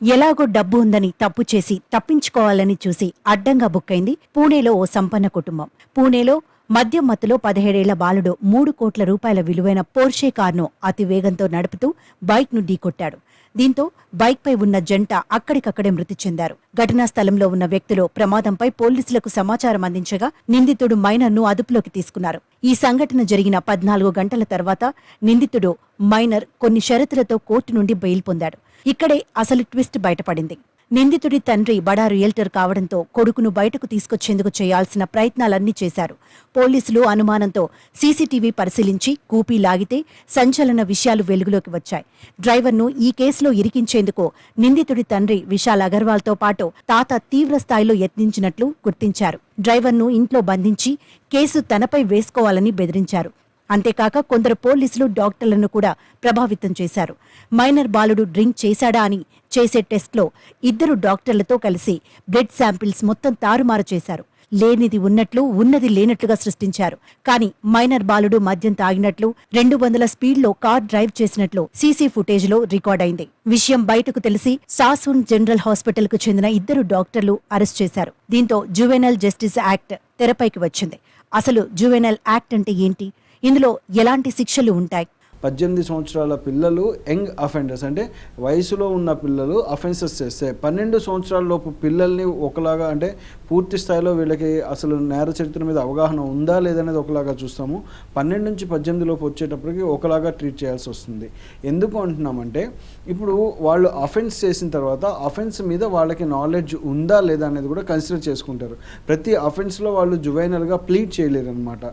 ఎలాగో డబ్బు ఉందని తప్పు చేసి తప్పించుకోవాలని చూసి అడ్డంగా బుక్కైంది పూణేలో ఓ సంపన్న కుటుంబం. పూణేలో మద్యం మత్తులో పదిహేడేళ్ళ బాలుడు మూడు కోట్ల రూపాయల విలువైన పోర్షే కార్ను అతి వేగంతో నడుపుతూ బైక్ను ఢీకొట్టాడు. దీంతో బైక్పై ఉన్న జంట అక్కడికక్కడే మృతి చెందారు. ఘటనా స్థలంలో ఉన్న వ్యక్తులు ప్రమాదంపై పోలీసులకు సమాచారం అందించగా నిందితుడు మైనర్ను అదుపులోకి తీసుకున్నారు. ఈ సంఘటన జరిగిన పద్నాలుగు గంటల తర్వాత నిందితుడు మైనర్ కొన్ని షరతులతో కోర్టు నుండి బెయిల్ పొందాడు. ఇక్కడే అసలు ట్విస్ట్ బయటపడింది. నిందితుడి తండ్రి బడా రియల్టర్ కావడంతో కొడుకును బయటకు తీసుకొచ్చేందుకు చేయాల్సిన ప్రయత్నాలన్నీ చేశారు. పోలీసులు అనుమానంతో సీసీటీవీ పరిశీలించి కూపీ లాగితే సంచలన విషయాలు వెలుగులోకి వచ్చాయి. డ్రైవర్ను ఈ కేసులో ఇరికించేందుకు నిందితుడి తండ్రి విశాల్ అగర్వాల్తో పాటు తాత తీవ్ర స్థాయిలో యత్నించినట్లు గుర్తించారు. డ్రైవర్ను ఇంట్లో బంధించి కేసు తనపై వేసుకోవాలని బెదిరించారు. అంతేకాక కొందరు పోలీసులు డాక్టర్లను కూడా ప్రభావితం చేశారు. మైనర్ బాలుడు డ్రింక్ చేశాడా అని చేసే టెస్ట్లో ఇద్దరు డాక్టర్లతో కలిసి బ్లడ్ శాంపిల్స్ మొత్తం తారుమారు చేశారు. లేనిది ఉన్నట్లు ఉన్నది లేనట్లుగా సృష్టించారు. కానీ మైనర్ బాలుడు మద్యం తాగినట్లు రెండు వందల స్పీడ్లో కార్ డ్రైవ్ చేసినట్లు సీసీ ఫుటేజ్లో రికార్డైంది విషయం బయటకు తెలిసి సాసూన్ జనరల్ హాస్పిటల్కు చెందిన ఇద్దరు డాక్టర్లు అరెస్ట్ చేశారు. దీంతో జువెనల్ జస్టిస్ యాక్ట్ తెరపైకి వచ్చింది. అసలు జువెనల్ యాక్ట్ అంటే ఏంటి? ఇందులో ఎలాంటి శిక్షలు ఉంటాయి? పద్దెనిమిది సంవత్సరాల పిల్లలు యంగ్ అఫెండర్స్ అంటే వయసులో ఉన్న పిల్లలు అఫెన్సెస్ చేస్తే పన్నెండు సంవత్సరాల లోపు పిల్లల్ని ఒకలాగా అంటే పూర్తి స్థాయిలో వీళ్ళకి అసలు నేర చరిత్ర మీద అవగాహన ఉందా లేదనేది ఒకలాగా చూస్తాము. పన్నెండు నుంచి పద్దెనిమిది లోపు వచ్చేటప్పటికి ఒకలాగా ట్రీట్ చేయాల్సి వస్తుంది. ఎందుకు అంటున్నామంటే ఇప్పుడు వాళ్ళు అఫెన్స్ చేసిన తర్వాత అఫెన్స్ మీద వాళ్ళకి నాలెడ్జ్ ఉందా లేదా అనేది కూడా కన్సిడర్ చేసుకుంటారు. ప్రతి అఫెన్స్లో వాళ్ళు జువైనల్గా ప్లీడ్ చేయలేరు అనమాట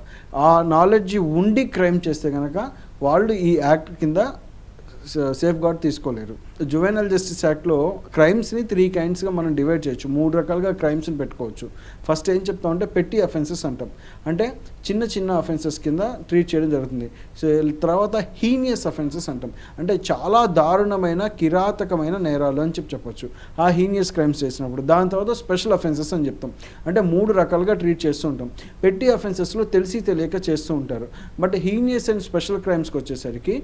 ఆ నాలెడ్జ్ ఉండి క్రైమ్ చేస్తే కనుక వాళ్ళు ఈ యాక్ట్ కింద సేఫ్ గార్డ్ తీసుకోలేరు. జువెనల్ జస్టిస్ యాక్ట్లో క్రైమ్స్ని త్రీ కైండ్స్గా మనం డివైడ్ చేయొచ్చు. మూడు రకాలుగా క్రైమ్స్ని పెట్టుకోవచ్చు. ఫస్ట్ ఏం చెప్తామంటే పెట్టి అఫెన్సెస్ అంటాం. అంటే చిన్న చిన్న అఫెన్సెస్ కింద ట్రీట్ చేయడం జరుగుతుంది. సో తర్వాత హీనియస్ అఫెన్సెస్ అంటాం. అంటే చాలా దారుణమైన కిరాతకమైన నేరాలు అని చెప్పి చెప్పొచ్చు. ఆ హీనియస్ క్రైమ్స్ చేసినప్పుడు. దాని తర్వాత స్పెషల్ అఫెన్సెస్ అని చెప్తాం. అంటే మూడు రకాలుగా ట్రీట్ చేస్తూ ఉంటాం. పెట్టి అఫెన్సెస్లో తెలిసి తెలియక చేస్తూ ఉంటారు. బట్ హీనియస్ అండ్ స్పెషల్ క్రైమ్స్కి వచ్చేసరికి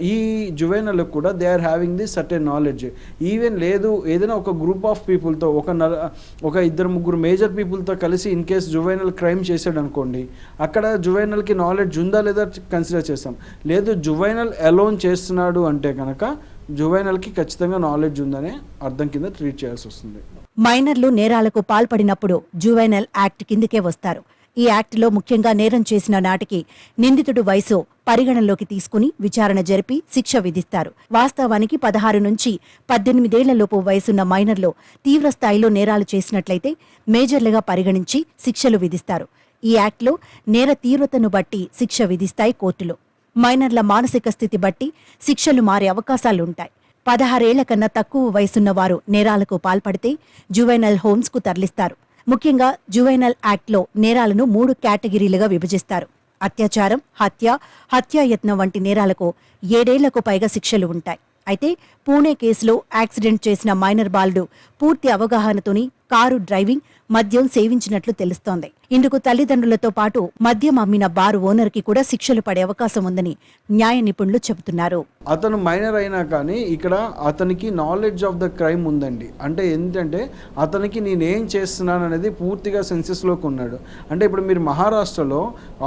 ఈ ఈ జువెనల్ కూడా they are having the certain knowledge even లేదు ఏదైనా ఒక గ్రూప్ ఆఫ్ పీపుల్తో ఒక నల ఒక ఇద్దరు ముగ్గురు మేజర్ పీపుల్తో కలిసి ఇన్ కేస్ జువైనల్ క్రైమ్ చేశాడు అనుకోండి అక్కడ జువైనల్కి నాలెడ్జ్ ఉందా లేదా కన్సిడర్ చేస్తాం. లేదు జువైనల్ అలోన్ చేస్తున్నాడు అంటే కనుక జువైనల్కి ఖచ్చితంగా నాలెడ్జ్ ఉందనే అర్థం కింద ట్రీట్ చేయాల్సి వస్తుంది. మైనర్లు నేరాలకు పాల్పడినప్పుడు జువైనల్ యాక్ట్ కిందకే వస్తారు. ఈ యాక్టులో ముఖ్యంగా నేరం చేసిన నాటికి నిందితుడు వయసు పరిగణనలోకి తీసుకుని విచారణ జరిపి శిక్ష విధిస్తారు. వాస్తవానికి పదహారు నుంచి పద్దెనిమిదేళ్ళలోపు వయసున్న మైనర్లు తీవ్ర స్థాయిలో నేరాలు చేసినట్లయితే మేజర్లుగా పరిగణించి శిక్షలు విధిస్తారు. ఈ యాక్ట్లో నేర తీవ్రతను బట్టి శిక్ష విధిస్తాయి కోర్టులు. మైనర్ల మానసిక స్థితి బట్టి శిక్షలు మారే అవకాశాలుంటాయి. పదహారేళ్ళ కన్నా తక్కువ వయసున్న వారు నేరాలకు పాల్పడితే జువెనల్ హోమ్స్కు తరలిస్తారు. ముఖ్యంగా జువైనల్ యాక్ట్లో నేరాలను మూడు కేటగిరీలుగా విభజిస్తారు. అత్యాచారం హత్య హత్యాయత్నం వంటి నేరాలకు ఏడేళ్ళకు పైగా శిక్షలు ఉంటాయి. అయితే పూణే కేసులో యాక్సిడెంట్ చేసిన మైనర్ బాలుడు పూర్తి అవగాహనతోని కారు డ్రైవింగ్ మద్యం సేవించినట్లు తెలుస్తోంది. ఇందుకు తల్లిదండ్రులతో పాటు మద్యం అమ్మిన బారు ఓనర్కి కూడా శిక్షలు పడే అవకాశం ఉందని న్యాయ నిపుణులు చెబుతున్నారు. అతను మైనర్ అయినా కానీ ఇక్కడ అతనికి నాలెడ్జ్ ఆఫ్ ద క్రైమ్ ఉందండి. అంటే ఏంటంటే అతనికి నేనేం చేస్తున్నాను అనేది పూర్తిగా సెన్సెస్లోకి ఉన్నాడు. అంటే ఇప్పుడు మీరు మహారాష్ట్రలో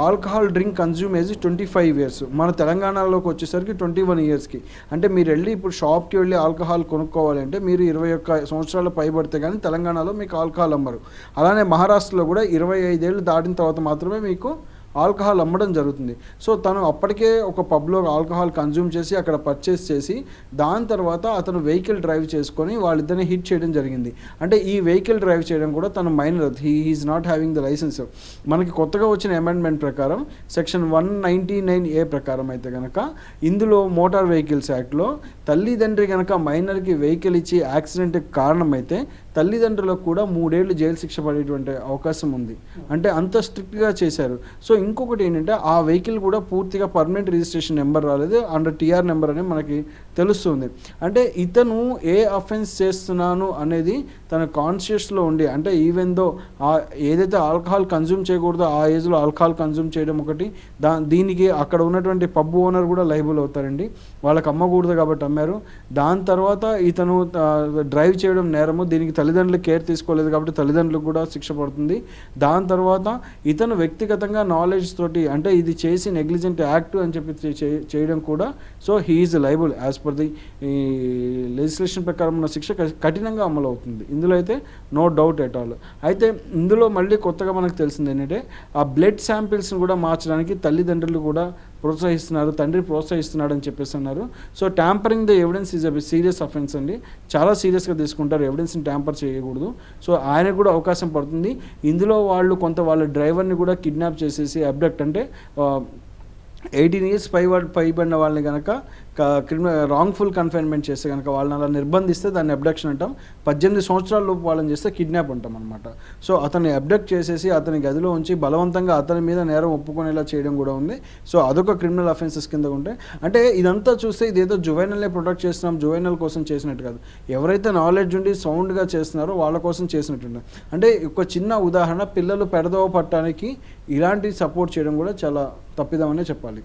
alcohol drink consume age twenty five years మన తెలంగాణలోకి వచ్చేసరికి ట్వంటీ వన్ ఇయర్స్కి అంటే మీరు వెళ్ళి ఇప్పుడు షాప్కి వెళ్ళి ఆల్కహాల్ కొనుక్కోవాలంటే మీరు ఇరవై ఒక్క సంవత్సరాలు పైబడితే కానీ తెలంగాణలో మీకు ఆల్కహాల్ అమ్మరు. అలానే మహారాష్ట్రలో కూడా ఇరవై ఐదేళ్ళు దాటిన తర్వాత మాత్రమే మీకు ఆల్కహాల్ అమ్మడం జరుగుతుంది. సో తను అప్పటికే ఒక పబ్లో ఆల్కహాల్ కన్జ్యూమ్ చేసి అక్కడ పర్చేస్ చేసి దాని తర్వాత అతను వెహికల్ డ్రైవ్ చేసుకొని వాళ్ళిద్దరిని హిట్ చేయడం జరిగింది. అంటే ఈ వెహికల్ డ్రైవ్ చేయడం కూడా తన minor. He is not having the license. మనకి కొత్తగా వచ్చిన అమెండ్మెంట్ ప్రకారం section one ninety nine A ప్రకారం అయితే కనుక ఇందులో మోటార్ వెహికల్స్ యాక్ట్లో తల్లిదండ్రి కనుక మైనర్కి వెహికల్ ఇచ్చి యాక్సిడెంట్కి కారణమైతే తల్లిదండ్రులకు కూడా మూడేళ్ళు జైలు శిక్ష పడేటువంటి అవకాశం ఉంది. అంటే అంత స్ట్రిక్ట్గా చేశారు. సో ఇంకొకటి ఏంటంటే ఆ వెహికల్ కూడా పూర్తిగా పర్మనెంట్ రిజిస్ట్రేషన్ నెంబర్ రాలేదు. అండ్ టీఆర్ నెంబర్ అని మనకి తెలుస్తుంది. అంటే ఇతను ఏ అఫెన్స్ చేస్తున్నాను అనేది తన కాన్షియస్లో ఉండి అంటే ఈవెన్ దో ఆ ఏదైతే ఆల్కహాల్ కన్జ్యూమ్ చేయకూడదో ఆ ఏజ్లో ఆల్కహాల్ కన్జ్యూమ్ చేయడం ఒకటి దా దీనికి అక్కడ ఉన్నటువంటి పబ్ ఓనర్ కూడా లైబుల్ అవుతారండి. వాళ్ళకి అమ్మకూడదు కాబట్టి అమ్మారు. దాని తర్వాత ఇతను డ్రైవ్ చేయడం నేరము దీనికి తల్లిదండ్రులు కేర్ తీసుకోలేదు కాబట్టి తల్లిదండ్రులకు కూడా శిక్ష పడుతుంది. దాని తర్వాత ఇతను వ్యక్తిగతంగా నాలెడ్జ్ తోటి అంటే ఇది చేసి నెగ్లిజెంట్ యాక్ట్ అని చెప్పి చేయడం కూడా so he is liable as per the ఈ లెజిస్లేషన్ ప్రకారం ఉన్న శిక్ష కఠినంగా అమలు అవుతుంది. ఇందులో అయితే నో డౌట్ ఎట్ ఆల్ అయితే ఇందులో మళ్ళీ కొత్తగా మనకు తెలిసింది ఏంటంటే ఆ బ్లడ్ శాంపిల్స్ని కూడా మార్చడానికి తల్లిదండ్రులు కూడా ప్రోత్సహిస్తున్నారు తండ్రి ప్రోత్సహిస్తున్నాడు అని చెప్పేసి అన్నారు. So tampering the evidence is a serious offence అండి. చాలా సీరియస్గా తీసుకుంటారు ఎవిడెన్స్ని ట్యాంపర్ చేయకూడదు. సో ఆయనకు కూడా అవకాశం పడుతుంది. ఇందులో వాళ్ళు కొంత వాళ్ళ డ్రైవర్ని కూడా కిడ్నాప్ చేసేసి అబ్డక్ట్ అంటే ఎయిటీన్ ఇయర్స్ పై పైబడిన వాళ్ళని కనుక క్రిమినల్ రాంగ్ఫుల్ కన్ఫైన్మెంట్ చేస్తే కనుక వాళ్ళని అలా నిర్బంధిస్తే దాన్ని అబ్డక్షన్ అంటాం. పద్దెనిమిది సంవత్సరాల లోపు వాళ్ళని చేస్తే కిడ్నాప్ అంటాం అనమాట సో అతన్ని అబ్డక్ట్ చేసేసి అతని గదిలో ఉంచి బలవంతంగా అతని మీద నేరం ఒప్పుకునేలా చేయడం కూడా ఉంది. సో అదొక క్రిమినల్ అఫెన్సెస్ కింద ఉంటాయి అంటే ఇదంతా చూస్తే ఇదేదో జువైనల్నే ప్రొటెక్ట్ చేస్తున్నాం జువైనల్ కోసం చేసినట్టు కాదు. ఎవరైతే నాలెడ్జ్ ఉండి సౌండ్గా చేస్తున్నారో వాళ్ళ కోసం చేసినట్టు అంటే ఒక చిన్న ఉదాహరణ పిల్లలు పెడదవ పట్టడానికి ఇలాంటి సపోర్ట్ చేయడం కూడా చాలా తప్పిదామనే చెప్పాలి.